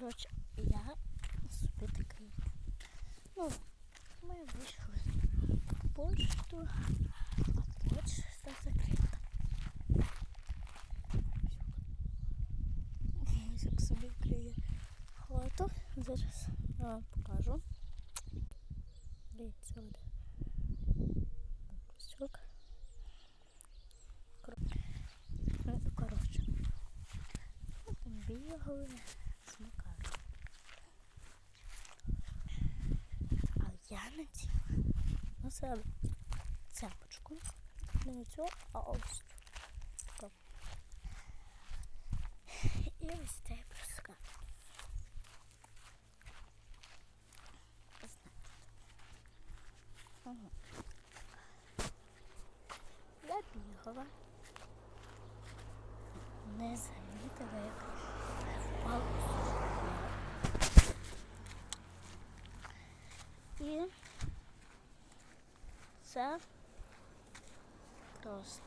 Коротше, я собі такий. Ну, ми вийшли в пошту, а почта закрита. Як собі клює хату. Зараз я вам покажу. Дивіться, от. Кусок. Кор- Коротше. Бігали, А я наділа на себе цепочку. Не цю, а ось. Таку. І ось цей. Я бігала. Не замітила, як впав І це просто.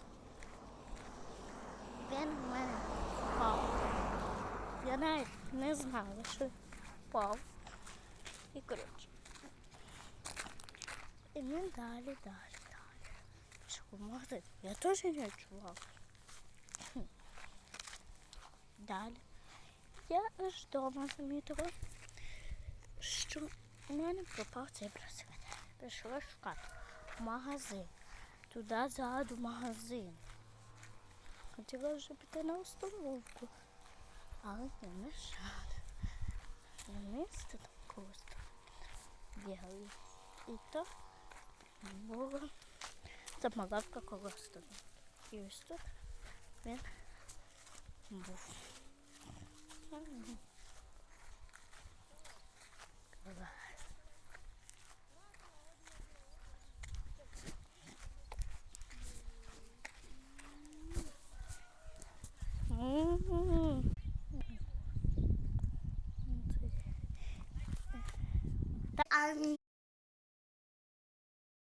Він в мене впав. Я навіть не знала, що впав. І коротше. І він далі, далі, далі. Що може? Я теж не відчувала. Далі. Я аж вдома замітила, що у мене пропав цей браслет. Пішла шукати магазин. Туди ззаду магазин. Хотіла вже піти на остановку. Але не мешали. На місце там когось бігали. І то було замалавка коло. І ось тут він був. ăn